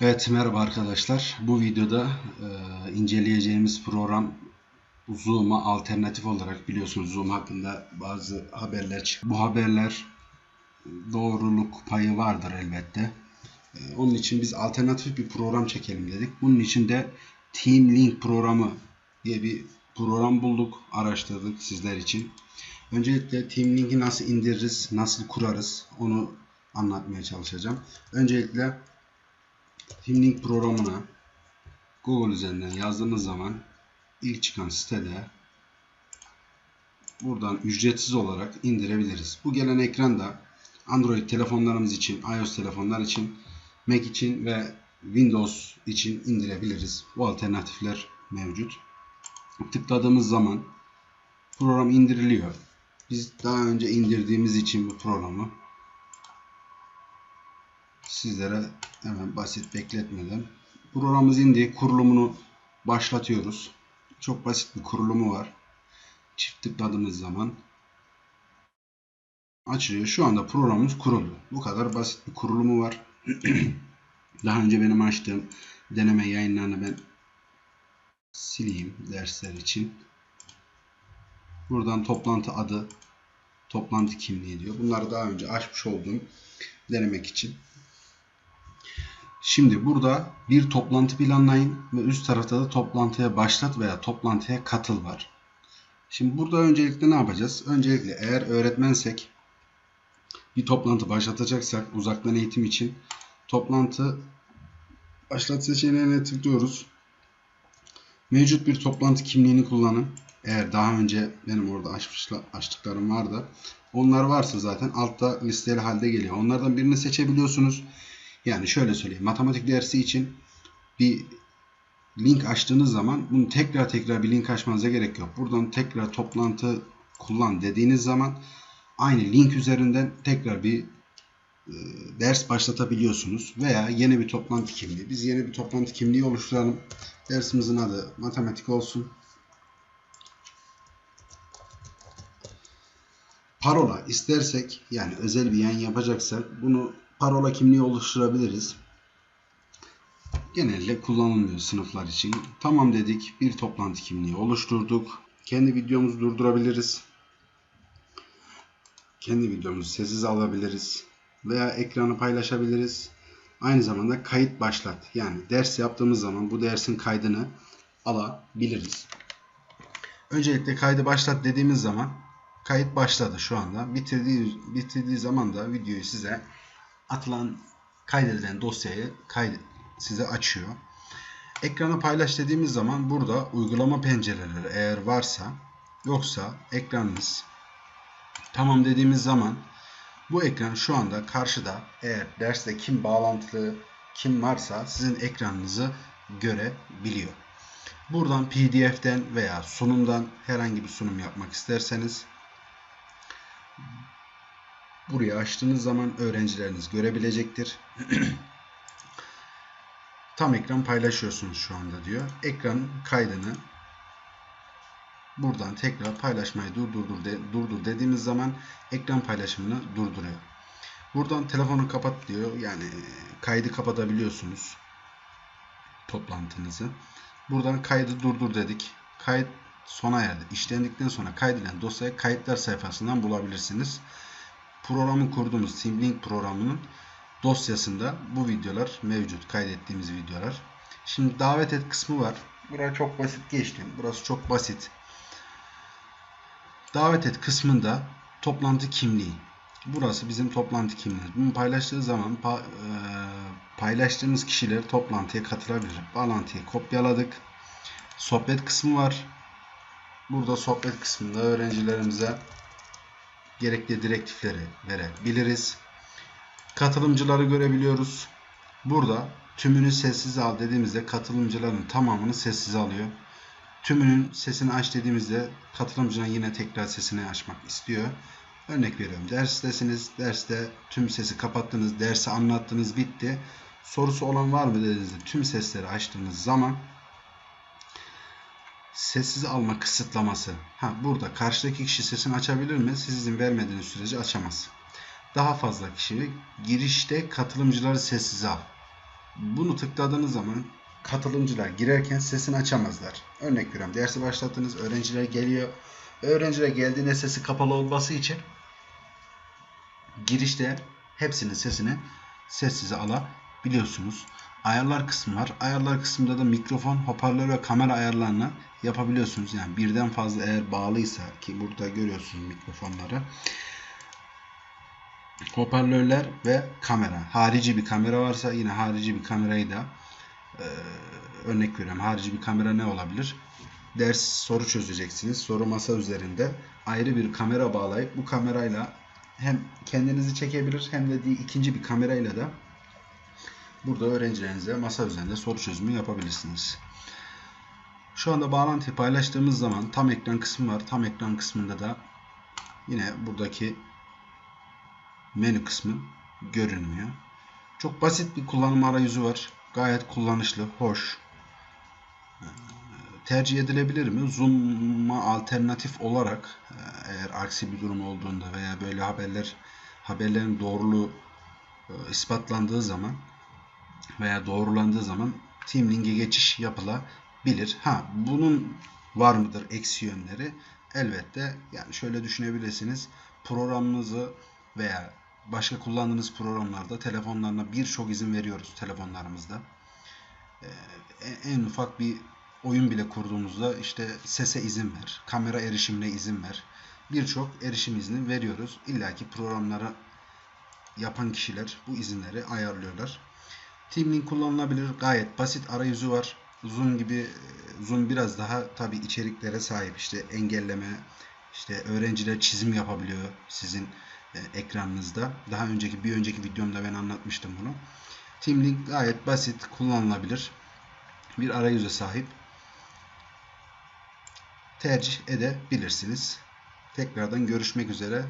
Evet merhaba arkadaşlar. Bu videoda e, inceleyeceğimiz program Zoom'a alternatif olarak biliyorsunuz Zoom hakkında bazı haberler çıktı. Bu haberler doğruluk payı vardır elbette. E, onun için biz alternatif bir program çekelim dedik. Bunun için de Team Link programı diye bir program bulduk, araştırdık sizler için. Öncelikle Team Link'i nasıl indiririz, nasıl kurarız onu anlatmaya çalışacağım. Öncelikle Teamlink programına Google üzerinden yazdığınız zaman ilk çıkan sitede buradan ücretsiz olarak indirebiliriz. Bu gelen ekranda Android telefonlarımız için, iOS telefonlar için, Mac için ve Windows için indirebiliriz. Bu alternatifler mevcut. Tıkladığımız zaman program indiriliyor. Biz daha önce indirdiğimiz için bu programı sizlere hemen basit bekletmeden programımız indi. Kurulumunu başlatıyoruz. Çok basit bir kurulumu var. Çift tıkladığımız zaman açılıyor. Şu anda programımız kuruldu. Bu kadar basit bir kurulumu var. Daha önce benim açtığım deneme yayınlarını ben sileyim dersler için. Buradan toplantı adı, toplantı kimliği diyor. Bunları daha önce açmış olduğum denemek için. Şimdi burada bir toplantı planlayın ve üst tarafta da toplantıya başlat veya toplantıya katıl var. Şimdi burada öncelikle ne yapacağız? Öncelikle eğer öğretmensek bir toplantı başlatacaksak uzaktan eğitim için toplantı başlat seçeneğine tıklıyoruz. Mevcut bir toplantı kimliğini kullanın. Eğer daha önce benim orada açmışlar, açtıklarım vardı. Onlar varsa zaten altta listeli halde geliyor. Onlardan birini seçebiliyorsunuz. Yani şöyle söyleyeyim. Matematik dersi için bir link açtığınız zaman bunu tekrar tekrar bir link açmanıza gerek yok. Buradan tekrar toplantı kullan dediğiniz zaman aynı link üzerinden tekrar bir e, ders başlatabiliyorsunuz. Veya yeni bir toplantı kimliği. Biz yeni bir toplantı kimliği oluşturalım. Dersimizin adı matematik olsun. Parola istersek yani özel bir yayın yapacaksak bunu parola kimliği oluşturabiliriz. Genelde kullanılmıyor sınıflar için. Tamam dedik. Bir toplantı kimliği oluşturduk. Kendi videomuzu durdurabiliriz. Kendi videomuzu sessiz alabiliriz. Veya ekranı paylaşabiliriz. Aynı zamanda kayıt başlat. Yani ders yaptığımız zaman bu dersin kaydını alabiliriz. Öncelikle kaydı başlat dediğimiz zaman kayıt başladı şu anda. Bitirdiği, bitirdiği zaman da videoyu size atılan kaydedilen dosyayı kaydet, size açıyor. Ekrana paylaş dediğimiz zaman burada uygulama pencereleri eğer varsa yoksa ekranınız tamam dediğimiz zaman bu ekran şu anda karşıda eğer derste kim bağlantılı kim varsa sizin ekranınızı görebiliyor. Buradan PDF'den veya sunumdan herhangi bir sunum yapmak isterseniz Buraya açtığınız zaman öğrencileriniz görebilecektir. Tam ekran paylaşıyorsunuz şu anda diyor. Ekran kaydını buradan tekrar paylaşmayı durdur, de, durdur dediğimiz zaman ekran paylaşımını durduruyor. Buradan telefonu kapat diyor. Yani kaydı kapatabiliyorsunuz toplantınızı. Buradan kaydı durdur dedik. Kayıt sona erdi. İşlendikten sonra kaydedilen dosyayı kayıtlar sayfasından bulabilirsiniz programı kurduğumuz Simlink programının dosyasında bu videolar mevcut. Kaydettiğimiz videolar. Şimdi davet et kısmı var. Burası çok basit geçtim. Burası çok basit. Davet et kısmında toplantı kimliği. Burası bizim toplantı kimliğimiz. Bunu paylaştığı zaman pa, e, paylaştığımız kişiler toplantıya katılabilir. Bağlantıyı kopyaladık. Sohbet kısmı var. Burada sohbet kısmında öğrencilerimize gerekli direktifleri verebiliriz. Katılımcıları görebiliyoruz. Burada tümünü sessiz al dediğimizde katılımcıların tamamını sessiz alıyor. Tümünün sesini aç dediğimizde katılımcının yine tekrar sesini açmak istiyor. Örnek veriyorum. Derstesiniz. Derste tüm sesi kapattınız. Dersi anlattınız. Bitti. Sorusu olan var mı dediğinizde tüm sesleri açtığınız zaman sessiz alma kısıtlaması. Ha burada karşıdaki kişi sesini açabilir mi? Siz izin vermediğiniz sürece açamaz. Daha fazla kişi girişte katılımcıları sessize al. Bunu tıkladığınız zaman katılımcılar girerken sesini açamazlar. Örnek veriyorum dersi başlattınız öğrenciler geliyor. Öğrenciler geldiğinde sesi kapalı olması için girişte hepsinin sesini sessize alabiliyorsunuz. Ayarlar kısmı var. Ayarlar kısmında da mikrofon, hoparlör ve kamera ayarlarını yapabiliyorsunuz. Yani birden fazla eğer bağlıysa ki burada görüyorsunuz mikrofonları. Hoparlörler ve kamera. Harici bir kamera varsa yine harici bir kamerayı da e, örnek veriyorum. Harici bir kamera ne olabilir? Ders soru çözeceksiniz. Soru masa üzerinde ayrı bir kamera bağlayıp bu kamerayla hem kendinizi çekebilir hem de ikinci bir kamerayla da burada öğrencilerinize masa üzerinde soru çözümü yapabilirsiniz. Şu anda bağlantıyı paylaştığımız zaman tam ekran kısmı var. Tam ekran kısmında da yine buradaki menü kısmı görünmüyor. Çok basit bir kullanım arayüzü var. Gayet kullanışlı, hoş. Ee, Tercih edilebilir mi? Zoom'a alternatif olarak e, eğer aksi bir durum olduğunda veya böyle haberler haberlerin doğruluğu e, ispatlandığı zaman veya doğrulandığı zaman Teamlink'e geçiş yapılabilir. Ha bunun var mıdır eksi yönleri? Elbette yani şöyle düşünebilirsiniz. Programınızı veya başka kullandığınız programlarda telefonlarına birçok izin veriyoruz telefonlarımızda. Ee, en- en ufak bir oyun bile kurduğumuzda işte sese izin ver, kamera erişimine izin ver. Birçok erişim izni veriyoruz. İlla ki programları yapan kişiler bu izinleri ayarlıyorlar. Teamlink kullanılabilir. Gayet basit arayüzü var. Zoom gibi e, Zoom biraz daha tabi içeriklere sahip. İşte engelleme, işte öğrenciler çizim yapabiliyor sizin e, ekranınızda. Daha önceki bir önceki videomda ben anlatmıştım bunu. Teamlink gayet basit, kullanılabilir bir arayüze sahip. Tercih edebilirsiniz. Tekrardan görüşmek üzere.